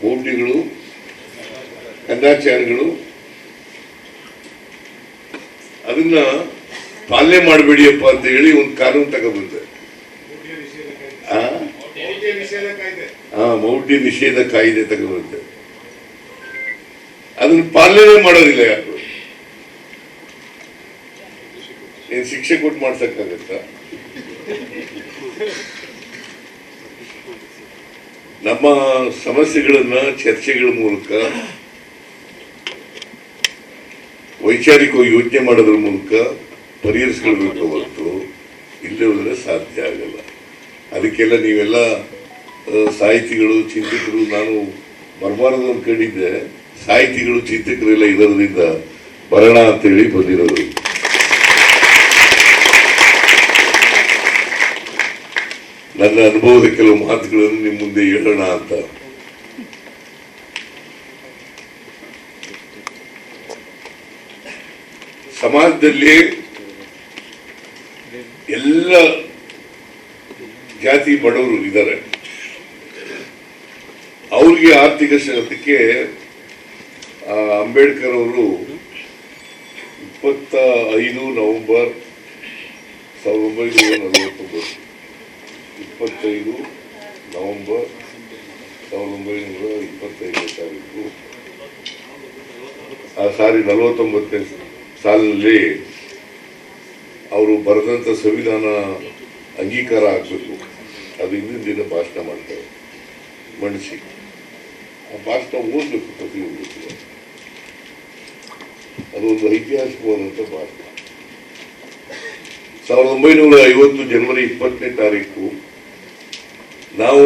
ಮೌಢ್ಯಗಳು ಕಂದಾಚಾರಗಳು ಅದನ್ನ ಪಾಲನೆ ಮಾಡಬೇಡಿಯಪ್ಪ ಅಂತ ಹೇಳಿ ಒಂದು ಕಾನೂನು ತಗೊಬಂದೆ ಹಾ ಮೌಢ್ಯ ನಿಷೇಧ ಕಾಯ್ದೆ ತಗೊಬಂದೆ ಅದನ್ನ ಪಾಲನೆ ಮಾಡೋದಿಲ್ಲ ಯಾರು? ಏನ್ ಶಿಕ್ಷೆ ಕೊಟ್ಟು ಮಾಡ್ಸಕ್ಕಾಗತ್ತ? ನಮ್ಮ ಸಮಸ್ಯೆಗಳನ್ನ ಚರ್ಚೆಗಳ ಮೂಲಕ, ವೈಚಾರಿಕವಾಗಿ ಯೋಚನೆ ಮಾಡೋದ್ರ ಮೂಲಕ ಪರಿಹರಿಸ್ಕೊಳ್ಬೇಕು ಹೊರತು ಇಲ್ಲೇ ಹೋದ್ರೆ ಸಾಧ್ಯ ಆಗಲ್ಲ. ಅದಕ್ಕೆಲ್ಲ ನೀವೆಲ್ಲ ಸಾಹಿತಿಗಳು, ಚಿಂತಕರು, ನಾನು ಬರಬಾರದು ಕಂಡಿದ್ದೆ ಸಾಹಿತಿಗಳು, ಚಿಂತಕರೆಲ್ಲ ಇದರದಿಂದ ಬರೋಣ ಅಂತೇಳಿ ಬಂದಿರೋದು. ನನ್ನ ಅನುಭವದ ಕೆಲವು ಮಾತುಗಳನ್ನು ನಿಮ್ಮ ಮುಂದೆ ಹೇಳೋಣ ಅಂತ. ಸಮಾಜದಲ್ಲಿ ಎಲ್ಲ ಜಾತಿ ಬಡವರು ಇದ್ದಾರೆ. ಅವ್ರಿಗೆ ಆರ್ಥಿಕ ಶಕ್ತಿಗೆ ಅಂಬೇಡ್ಕರ್ ಅವರು ಇಪ್ಪತ್ತ ಐದು ನವೆಂಬರ್ ಸಾವಿರದ ಒಂಬೈನೂರ ನಲವತ್ತೊಂಬತ್ತು ಇಪ್ಪತ್ತೈದು ನವಂಬರ್ ಸಾವಿರದ ಒಂಬೈನೂರ ಇಪ್ಪತ್ತೈದನೇ ತಾರೀಕು. ಆ ಸಾರಿ ನಲವತ್ತೊಂಬತ್ತನೇ ಸಾಲಿನಲ್ಲಿ ಅವರು ಬರೆದಂಥ ಸಂವಿಧಾನ ಅಂಗೀಕಾರ ಆಗಬೇಕು. ಅದು ಹಿಂದಿನ ದಿನ ಭಾಷಣ ಮಾಡ್ತಾರೆ. ಮಂಡಿಸಿ ಆ ಭಾಷಣ ಓದಬೇಕು ಪ್ರತಿಯೊಂದು ಕೂಡ. ಅದು ಒಂದು ಐತಿಹಾಸಿಕವಾದಂಥ ಭಾಷಣ. ಸಾವಿರದ ಒಂಬೈನೂರ ಐವತ್ತು ಜನವರಿ ಇಪ್ಪತ್ತನೇ ತಾರೀಕು ನಾವು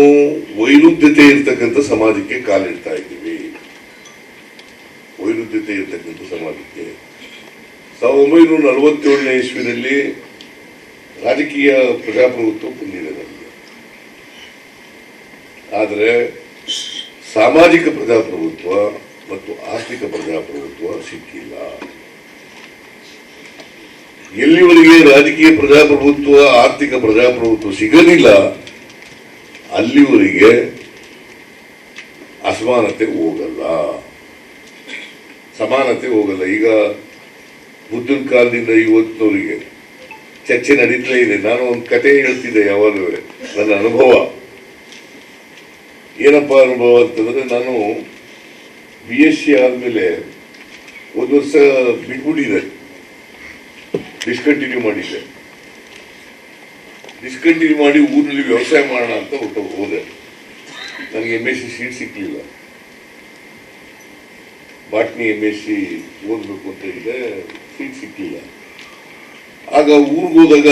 ವೈರುಧ್ಯತೆ ಇರ್ತಕ್ಕಂಥ ಸಮಾಜಕ್ಕೆ ಕಾಲಿಡ್ತಾ ಇದ್ದೀವಿ. ವೈರುಧ್ಯತೆ ಇರ್ತಕ್ಕಂಥ ಸಮಾಜಕ್ಕೆ. ಸಾವಿರದ ಒಂಬೈನೂರ ನಲವತ್ತೇಳನೇ ಇಸ್ವಿನಲ್ಲಿ ರಾಜಕೀಯ ಪ್ರಜಾಪ್ರಭುತ್ವ ಬಂದಿದೆ ನಮಗೆ. ಆದರೆ ಸಾಮಾಜಿಕ ಪ್ರಜಾಪ್ರಭುತ್ವ ಮತ್ತು ಆರ್ಥಿಕ ಪ್ರಜಾಪ್ರಭುತ್ವ ಸಿಕ್ಕಿಲ್ಲ. ಎಲ್ಲಿವರೆಗೆ ರಾಜಕೀಯ ಪ್ರಜಾಪ್ರಭುತ್ವ, ಆರ್ಥಿಕ ಪ್ರಜಾಪ್ರಭುತ್ವ ಸಿಗಲಿಲ್ಲ ಅಲ್ಲಿವರೆಗೆ ಅಸಮಾನತೆ ಹೋಗಲ್ಲ. ಸಮಾನತೆ ಹೋಗಲ್ಲ. ಈಗ ಬುದ್ಧನ ಕಾಲದಿಂದ ಇವತ್ತಿನವರಿಗೆ ಚರ್ಚೆ ನಡೀತಾ ಇದೆ. ನಾನು ಒಂದು ಕತೆ ಹೇಳ್ತಿದ್ದೆ ಯಾವಾಗಲೂ. ನನ್ನ ಅನುಭವ. ಏನಪ್ಪ ಅನುಭವ ಅಂತಂದ್ರೆ ನಾನು ಬಿ ಎಸ್ ಸಿ ಆದಮೇಲೆ ಒಂದು ವರ್ಷ ಬಿಟ್ಬಿಟ್ಟಿದೆ ಡಿಸ್ಕಂಟಿನ್ಯೂ ಮಾಡಿದ್ದೆ. ಡಿಸ್ಕಂಟಿನ್ಯೂ ಮಾಡಿ ಊರಿನಲ್ಲಿ ವ್ಯವಸಾಯ ಮಾಡೋಣ ಅಂತ ಹೊರಟು ಹೋದೆ. ನನಗೆ ಎಂ ಎಸ್ ಸಿ ಸೀಟ್ ಸಿಕ್ಕಲಿಲ್ಲ ಬಾಟ್ನಿ ಎಂ ಎಸ್ ಸಿ ಓದಬೇಕು ಅಂತ ಇದೆ ಸೀಟ್ ಸಿಕ್ಕಲಿಲ್ಲ ಆಗ ಊರಿಗೆ ಹೋದಾಗ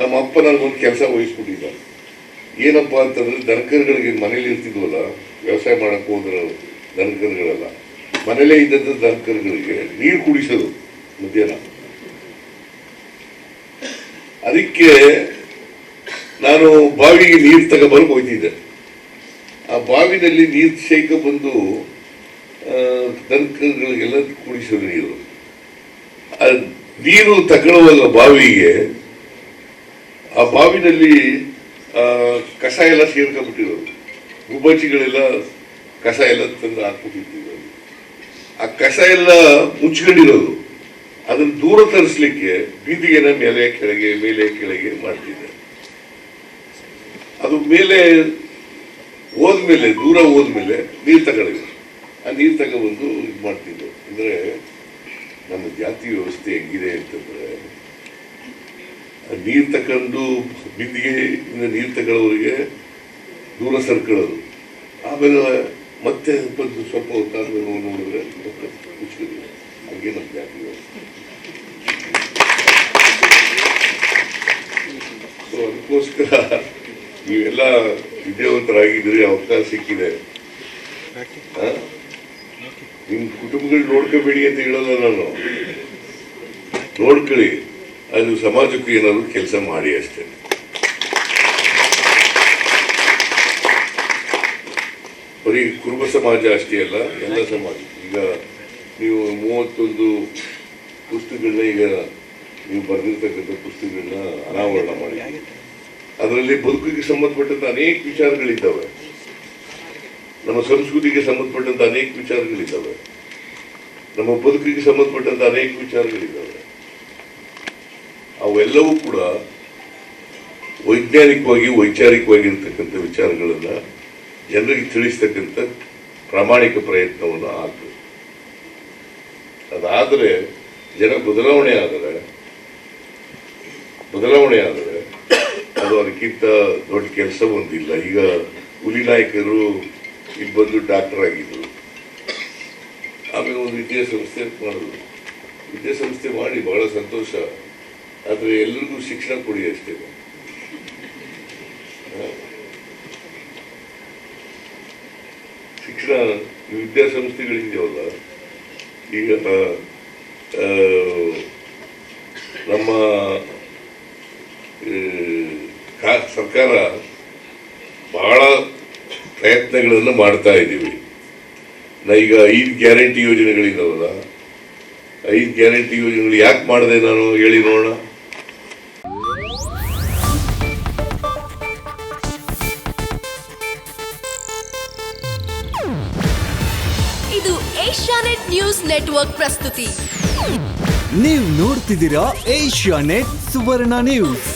ನಮ್ಮ ಅಪ್ಪ ಒಂದು ಕೆಲಸ ವಹಿಸ್ಬಿಟ್ಟಿದ್ದ ಏನಪ್ಪ ಅಂತಂದ್ರೆ ದನಕರುಗಳಿಗೆ ಮನೇಲಿ ಇರ್ತಿದ್ವಲ್ಲ, ವ್ಯವಸಾಯ ಮಾಡಕ್ಕೆ ಹೋದ್ರ ದನಕರುಗಳೆಲ್ಲ, ಮನೇಲೇ ಇದ್ದಂಥ ದನಕರುಗಳಿಗೆ ನೀರು ಕುಡಿಸೋದು ಮಧ್ಯಾಹ್ನ. ಅದಕ್ಕೆ ನಾನು ಬಾವಿಗೆ ನೀರು ತಗೊಬರಕ್ ಹೋಗ್ತಿದ್ದೆ ಆ ಬಾವಿನಲ್ಲಿ ನೀರು ಸೇಕ ಬಂದು ತರ್ಕಗಳಿಗೆಲ್ಲ ಕುಡಿಸೋದು ನೀರು. ಆ ನೀರು ತಗೊಳ್ಳುವಾಗ ಬಾವಿಗೆ, ಆ ಬಾವಿನಲ್ಲಿ ಕಸ ಎಲ್ಲ ಸೇರ್ಕೊಂಡ್ಬಿಟ್ಟಿರೋದು ಗುಬ್ಬಚ್ಚಿಗಳೆಲ್ಲ ಕಸ ಎಲ್ಲ ತಂದು ಹಾಕ್ಬಿಟ್ಟಿದ್ರು. ಆ ಕಸ ಎಲ್ಲ ಮುಚ್ಕೊಂಡಿರೋದು. ಅದನ್ನು ದೂರ ತರಿಸ್ಲಿಕ್ಕೆ ಬೀದಿಗೆನ ಮೇಲೆ ಕೆಳಗೆ ಮೇಲೆ ಕೆಳಗೆ ಮಾಡ್ತಿದ್ದೆ. ಅದು ಮೇಲೆ ಹೋದ್ಮೇಲೆ, ದೂರ ಹೋದ್ಮೇಲೆ ನೀರು ತಗೊಳ್ಳಿ. ಆ ನೀರು ತಗೊಬಂದು ಇದು ಮಾಡ್ತಿದ್ರು. ಅಂದ್ರೆ ನನ್ನ ಜಾತಿ ವ್ಯವಸ್ಥೆ ಹೆಂಗಿದೆ ಅಂತಂದ್ರೆ ನೀರು ತಕೊಂಡು ಬಿಂದಿಗೆ ನೀರು ತಗೊಳ್ಳೋರಿಗೆ ದೂರ ಸರ್ಕೊಳ್ಳೋದು ಆಮೇಲೆ ಮತ್ತೆ ಬಂದು ಸ್ವಲ್ಪ ಹೊತ್ತಾದ್ಮೇಲೆ ಹೋಗಿ ನೋಡಿದ್ರೆ ಮುಚ್ಚಿದ್ರು ಹಂಗೆ ನಮ್ಮ ಜಾತಿ ವ್ಯವಸ್ಥೆ. ಸೊ ಅದಕ್ಕೋಸ್ಕರ ನೀವೆಲ್ಲ ವಿದ್ಯಾವಂತರಾಗಿದ್ದರೆ ಅವಕಾಶ ಸಿಕ್ಕಿದೆ. ನಿಮ್ಮ ನಿಮ್ ಕುಟುಂಬಗಳು ನೋಡ್ಕೋಬೇಡಿ ಅಂತ ಹೇಳಲ್ಲ ನಾನು. ನೋಡ್ಕೊಳ್ಳಿ. ಅದು ಸಮಾಜಕ್ಕೂ ಏನಾದ್ರು ಕೆಲಸ ಮಾಡಿ ಅಷ್ಟೇ. ಬರೀ ಕುರುಬ ಸಮಾಜ ಅಷ್ಟೇ ಅಲ್ಲ ಎಲ್ಲ ಸಮಾಜ. ಈಗ ನೀವು ಮೂವತ್ತೊಂದು ಪುಸ್ತಕಗಳನ್ನ ಈಗ ನೀವು ಬರೆದಿರ್ತಕ್ಕಂಥ ಪುಸ್ತಕಗಳನ್ನ ಅನಾವರಣ ಮಾಡಿ. ಅದರಲ್ಲಿ ಬದುಕಿಗೆ ಸಂಬಂಧಪಟ್ಟಂತ ಅನೇಕ ವಿಚಾರಗಳಿದ್ದಾವೆ. ನಮ್ಮ ಸಂಸ್ಕೃತಿಗೆ ಸಂಬಂಧಪಟ್ಟಂತ ಅನೇಕ ವಿಚಾರಗಳಿದ್ದಾವೆ. ನಮ್ಮ ಬದುಕಿಗೆ ಸಂಬಂಧಪಟ್ಟಂತ ಅನೇಕ ವಿಚಾರಗಳಿದ್ದಾವೆ. ಅವೆಲ್ಲವೂ ಕೂಡ ವೈಜ್ಞಾನಿಕವಾಗಿ ವೈಚಾರಿಕವಾಗಿರ್ತಕ್ಕಂಥ ವಿಚಾರಗಳನ್ನ ಜನರಿಗೆ ತಿಳಿಸ್ತಕ್ಕಂಥ ಪ್ರಾಮಾಣಿಕ ಪ್ರಯತ್ನವನ್ನು ಆಗ್ತದೆ ಅದಾದರೆ ಜನ ಬದಲಾವಣೆ ಆದರೆ ಬದಲಾವಣೆ ಆದರೆ ಅದು ಅದಕ್ಕಿಂತ ದೊಡ್ಡ ಕೆಲಸ ಒಂದಿಲ್ಲ. ಈಗ ಹುಲಿ ನಾಯಕರು ಇಲ್ಲಿ ಡಾಕ್ಟರ್ ಆಗಿದ್ರು. ಆಮೇಲೆ ಒಂದು ವಿದ್ಯಾಸಂಸ್ಥೆ ಮಾಡಿದ್ರು. ವಿದ್ಯಾಸಂಸ್ಥೆ ಮಾಡಿ ಬಹಳ ಸಂತೋಷ. ಆದರೆ ಎಲ್ಲರಿಗೂ ಶಿಕ್ಷಣ ಕೊಡಿ ಅಷ್ಟೇ? ಶಿಕ್ಷಣ ವಿದ್ಯಾಸಂಸ್ಥೆಗಳಿದೆಯಲ್ಲ. ಈಗ ನಮ್ಮ ಸರ್ಕಾರ ಬಹಳ ಪ್ರಯತ್ನಗಳನ್ನು ಮಾಡ್ತಾ ಇದ್ದೀವಿ. ನಾ ಈಗ ಐದು ಗ್ಯಾರಂಟಿ ಯೋಜನೆಗಳಿದಾವಲ್ಲ ಐದು ಗ್ಯಾರಂಟಿ ಯೋಜನೆಗಳು ಯಾಕೆ ಮಾಡಿದೆ ನಾನು ಹೇಳಿ ನೋಡೋಣ. ಇದು ಏಷ್ಯಾನೆಟ್ ನ್ಯೂಸ್ ನೆಟ್ವರ್ಕ್ ಪ್ರಸ್ತುತಿ. ನೀವು ನೋಡ್ತಿದ್ದೀರಾ ಏಷ್ಯಾ ನೆಟ್ ಸುವರ್ಣ ನ್ಯೂಸ್.